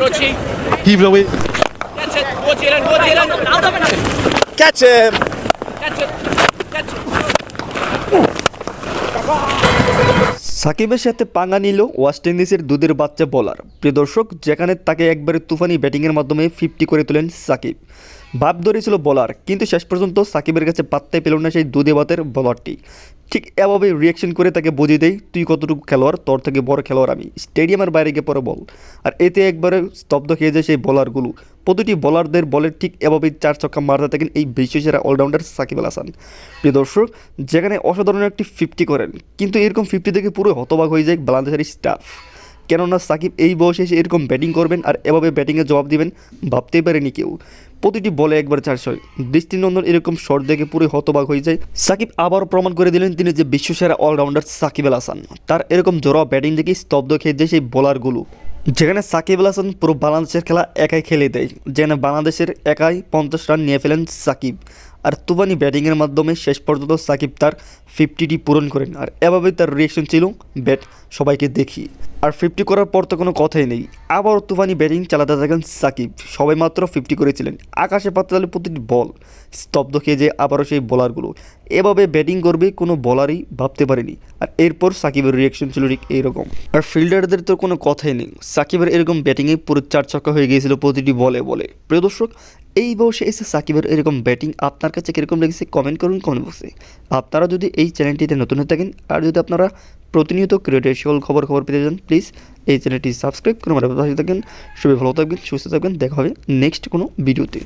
it. Heave it away. Catch it. Ellen. Out of it. Catch him! Catch it. Catch it. সাকিবের সাথে পাঙ্গা নিল West ইন্ডিজের দুধের বাচ্চা বোলার প্রিয় দর্শক যেখানে তাকে একবারে তুফানি ব্যাটিংয়ের মাধ্যমে ফিফটি করে তোলেন সাকিব ভাব ধরেছিল বোলার কিন্তু শেষ পর্যন্ত সাকিবের কাছে পাত্তাই পেল না সেই দুধে বাতের বোলারটি ঠিক এভাবে রিয়াকশন করে তাকে বুঝিয়ে দেয় তুই কতটুকু খেলোয়াড়? তোর থেকে বড় খেলোয়াড় আমি। স্টেডিয়ামের বাইরে গিয়ে পরে বল। আর এতে একবারে স্তব্ধ খেয়ে যায় সেই বলারগুলো প্রতিটি বলারদের বলে ঠিক এভাবেই চার ছক্কা মারতে থাকেন এই বিশ্বসেরা অলরাউন্ডার সাকিব আল হাসান। প্রিয় দর্শক, যেখানে অসাধারণ একটি ফিফটি করেন, কিন্তু এরকম ফিফটি থেকে পুরো হতবাক হয়ে যায় বাংলাদেশের স্টাফ কেননা সাকিব এই বয়সে এসে এরকম ব্যাটিং করবেন আর এভাবে ব্যাটিংয়ে জবাব দিবেন ভাবতেই পারেনি কেউ। প্রতিটি বলে একবার চারশো দৃষ্টিনন্দন এরকম শট দেখে পুরো হতবাক হয়ে যায়। সাকিব আবারও প্রমাণ করে দিলেন তিনি যে বিশ্বসেরা অলরাউন্ডার সাকিব আল হাসান। তার এরকম জোড়া ব্যাটিং দেখে স্তব্ধ খেয়ে যায় সেই বোলারগুলো যেখানে সাকিব আল হাসান পুরো বাংলাদেশের খেলা একাই খেলে দেয়, যেখানে বাংলাদেশের একাই পঞ্চাশ রান নিয়ে ফেলেন সাকিব। আর তুবানি ব্যাটিংয়ের মাধ্যমে শেষ পর্যন্ত সাকিব তার ফিফটিটি পূরণ করেন। আর এভাবেই তার রিয়েকশন ছিল ব্যাট সবাইকে দেখি। আর ফিফটি করার পর তো কোনো কথাই নেই। আবার তুফানি ব্যাটিং চালাতে থাকেন সাকিব। সবাই মাত্র ফিফটি করেছিলেন। আকাশে পাতালে প্রতিটি বল স্তব্ধ খেয়ে যে আবারও সেই বোলারগুলো। এভাবে ব্যাটিং করবে কোনো বলারই ভাবতে পারেনি। আর এরপর সাকিবের রিয়েকশন ছিল ঠিক এইরকম। আর ফিল্ডারদের তো কোনো কথাই নেই। সাকিবের এরকম ব্যাটিংয়ে পুরো চার ছক্কা হয়ে গিয়েছিল প্রতিটি বলে বলে। প্রিয় দর্শক এই বয়সে এসে সাকিবের এরকম ব্যাটিং আপনার কাছে কীরকম লেগেছে কমেন্ট করুন কমেন্ট বক্সে আপনারা যদি এই চ্যানেলটিতে নতুন হয়ে থাকেন আর যদি আপনারা প্রতিনিয়ত ক্রিয়েটের সকল খবর খবর পেতে চান প্লিজ এই চ্যানেলটি সাবস্ক্রাইব করে আমার থাকবেন সবাই ভালো থাকবেন, সুস্থ থাকবেন, দেখা হবে নেক্সট কোনো ভিডিওতে